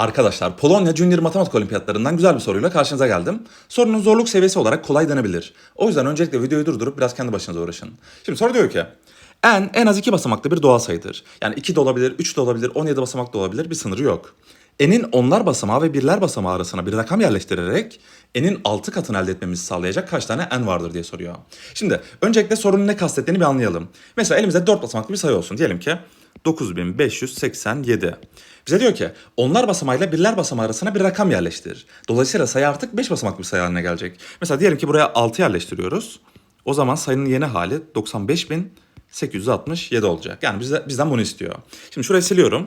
Arkadaşlar Polonya Junior Matematik Olimpiyatlarından güzel bir soruyla karşınıza geldim. Sorunun zorluk seviyesi olarak kolay denebilir. O yüzden öncelikle videoyu durdurup biraz kendi başınıza uğraşın. Şimdi soru diyor ki n en az iki basamaklı bir doğal sayıdır. Yani 2 de olabilir, 3 de olabilir, 17 basamak da olabilir bir sınırı yok. N'in onlar basamağı ve birler basamağı arasına bir rakam yerleştirerek n'in 6 katını elde etmemizi sağlayacak kaç tane n vardır diye soruyor. Şimdi öncelikle sorunun ne kastettiğini bir anlayalım. Mesela elimizde 4 basamaklı bir sayı olsun. Diyelim ki 9587. Bize diyor ki onlar basamağıyla birler basamağı arasına bir rakam yerleştir. Dolayısıyla sayı artık 5 basamaklı bir sayı haline gelecek. Mesela diyelim ki buraya 6 yerleştiriyoruz. O zaman sayının yeni hali 95867 olacak. Yani bize, bizden bunu istiyor. Şimdi şurayı siliyorum.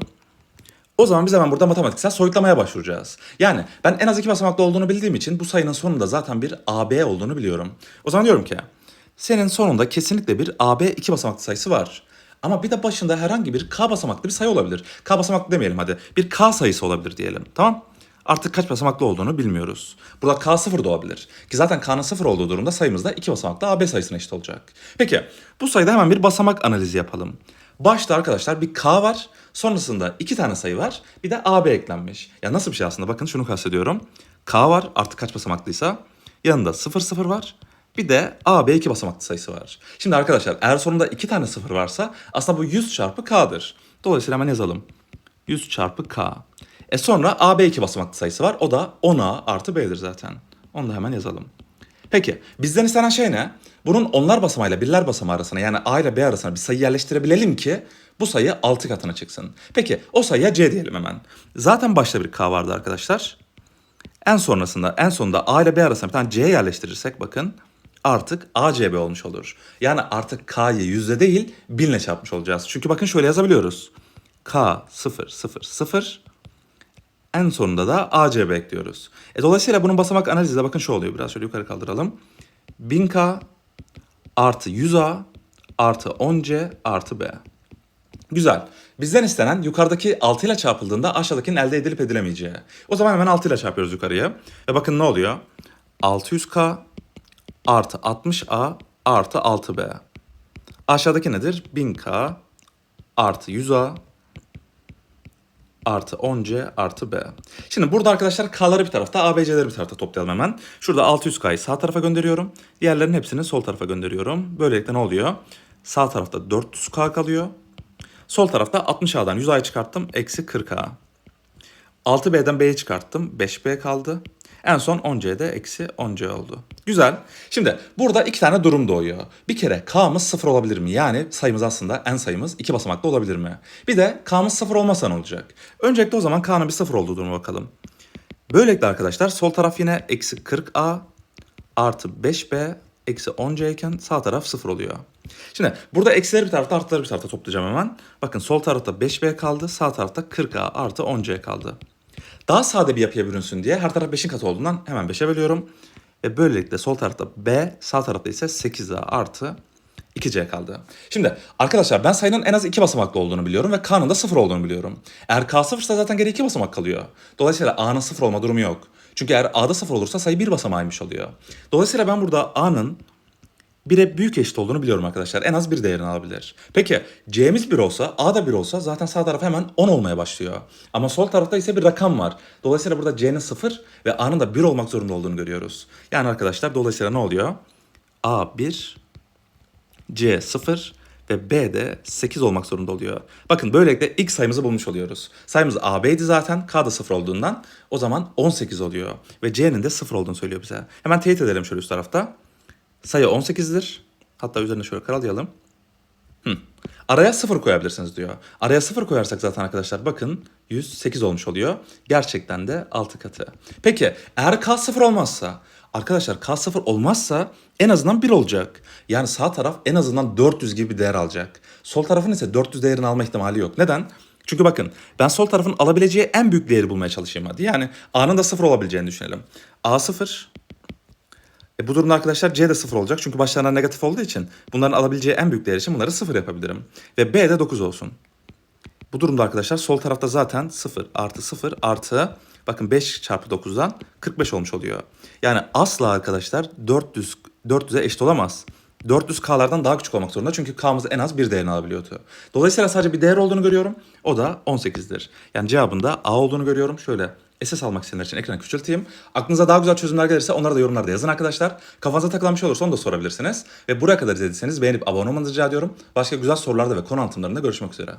O zaman biz hemen burada matematiksel soyutlamaya başvuracağız. Yani ben en az iki basamaklı olduğunu bildiğim için bu sayının sonunda zaten bir AB olduğunu biliyorum. O zaman diyorum ki senin sonunda kesinlikle bir AB iki basamaklı sayısı var. Ama bir de başında herhangi bir K basamaklı bir sayı olabilir. K basamaklı demeyelim hadi. Bir K sayısı olabilir diyelim. Tamam? Artık kaç basamaklı olduğunu bilmiyoruz. Burada K sıfır da olabilir. Ki zaten K'nın sıfır olduğu durumda sayımız da iki basamaklı AB sayısına eşit olacak. Peki bu sayıda hemen bir basamak analizi yapalım. Başta arkadaşlar bir K var. Sonrasında iki tane sayı var. Bir de AB eklenmiş. Ya nasıl bir şey aslında? Bakın şunu kastediyorum. K var artık kaç basamaklıysa. Yanında 0 0 var. Bir de AB iki basamaklı sayısı var. Şimdi arkadaşlar eğer sonunda iki tane sıfır varsa aslında bu 100 çarpı K'dır. Dolayısıyla hemen yazalım. 100 çarpı K. E sonra AB iki basamaklı sayısı var. O da 10A artı B'dir zaten. Onu da hemen yazalım. Peki bizden istenen şey ne? Bunun onlar basamağıyla birler basamağı arasına yani A ile B arasına bir sayı yerleştirebilelim ki bu sayı 6 katına çıksın. Peki o sayıya C diyelim hemen. Zaten başta bir K vardı arkadaşlar. En sonrasında en sonunda A ile B arasına bir tane C yerleştirirsek bakın artık ACB olmuş olur. Yani artık K'yı yüzde değil binle çarpmış olacağız. Çünkü bakın şöyle yazabiliyoruz. K 0 0 0 en sonunda da ACB ekliyoruz. E, dolayısıyla bunun basamak analizi de bakın şu oluyor. Biraz şöyle yukarı kaldıralım. 1000K artı 100A artı 10C artı B. Güzel. Bizden istenen yukarıdaki 6 ile çarpıldığında aşağıdakinin elde edilip edilemeyeceği. O zaman hemen 6 ile çarpıyoruz yukarıya. Ve bakın ne oluyor? 600K artı 60A artı 6B. Aşağıdaki nedir? 1000K artı 100A artı 10C artı B. Şimdi burada arkadaşlar K'ları bir tarafta, ABC'leri bir tarafta toplayalım hemen. Şurada 600K'yı sağ tarafa gönderiyorum. Diğerlerinin hepsini sol tarafa gönderiyorum. Böylelikle ne oluyor? Sağ tarafta 400K kalıyor. Sol tarafta 60A'dan 100A'yı çıkarttım. Eksi 40A. 6B'den B'yi çıkarttım. 5B kaldı. En son 10C'de eksi 10C oldu. Güzel. Şimdi burada iki tane durum doğuyor. Bir kere K'mız sıfır olabilir mi? Yani sayımız aslında en sayımız iki basamaklı olabilir mi? Bir de K'mız sıfır olmasa ne olacak? Öncelikle o zaman K'nın bir sıfır olduğu duruma bakalım. Böylelikle arkadaşlar sol taraf yine eksi 40A artı 5B eksi 10C iken sağ taraf sıfır oluyor. Şimdi burada eksileri bir tarafta artıları bir tarafta toplayacağım hemen. Bakın sol tarafta 5B kaldı sağ tarafta 40A artı 10C kaldı. Daha sade bir yapıya bürünsün diye her taraf 5'in katı olduğundan hemen 5'e bölüyorum. Ve böylelikle sol tarafta B, sağ tarafta ise 8A artı 2C kaldı. Şimdi arkadaşlar ben sayının en az 2 basamaklı olduğunu biliyorum ve K'nın da 0 olduğunu biliyorum. Eğer K 0 ise zaten geri 2 basamak kalıyor. Dolayısıyla A'nın 0 olma durumu yok. Çünkü eğer A'da 0 olursa sayı 1 basamağıymış oluyor. Dolayısıyla ben burada A'nın 1'e büyük eşit olduğunu biliyorum arkadaşlar. En az bir değerini alabilir. Peki C'miz 1 olsa, A da 1 olsa zaten sağ taraf hemen 10 olmaya başlıyor. Ama sol tarafta ise bir rakam var. Dolayısıyla burada C'nin 0 ve A'nın da 1 olmak zorunda olduğunu görüyoruz. Yani arkadaşlar dolayısıyla ne oluyor? A 1, C 0 ve B de 8 olmak zorunda oluyor. Bakın böylelikle ilk sayımızı bulmuş oluyoruz. Sayımız AB'ydi zaten. K da 0 olduğundan o zaman 18 oluyor. Ve C'nin de 0 olduğunu söylüyor bize. Hemen teyit edelim şöyle üst tarafta. Sayı 18'dir. Hatta üzerine şöyle karalayalım. Hı. Araya 0 koyabilirsiniz diyor. Araya 0 koyarsak zaten arkadaşlar bakın 108 olmuş oluyor. Gerçekten de 6 katı. Peki eğer K 0 olmazsa arkadaşlar K 0 olmazsa en azından 1 olacak. Yani sağ taraf en azından 400 gibi bir değer alacak. Sol tarafın ise 400 değerini alma ihtimali yok. Neden? Çünkü bakın ben sol tarafın alabileceği en büyük değeri bulmaya çalışayım hadi. Yani A'nın da 0 olabileceğini düşünelim. A 0 e bu durumda arkadaşlar C de 0 olacak. Çünkü başlarına negatif olduğu için bunların alabileceği en büyük değer için bunları 0 yapabilirim. Ve B de 9 olsun. Bu durumda arkadaşlar sol tarafta zaten 0 artı 0 artı bakın 5 çarpı 9'dan 45 olmuş oluyor. Yani asla arkadaşlar 400 400'e eşit olamaz. 400K'lardan daha küçük olmak zorunda. Çünkü K'mız en az bir değerini alabiliyordu. Dolayısıyla sadece bir değer olduğunu görüyorum. O da 18'dir. Yani cevabında A olduğunu görüyorum. Şöyle SS almak isteyenler için ekranı küçülteyim. Aklınıza daha güzel çözümler gelirse onları da yorumlarda yazın arkadaşlar. Kafanıza takılan bir şey olursa onu da sorabilirsiniz. Ve buraya kadar izlediyseniz beğenip abone olmanızı rica ediyorum. Başka güzel sorularda ve konu anlatımlarında görüşmek üzere.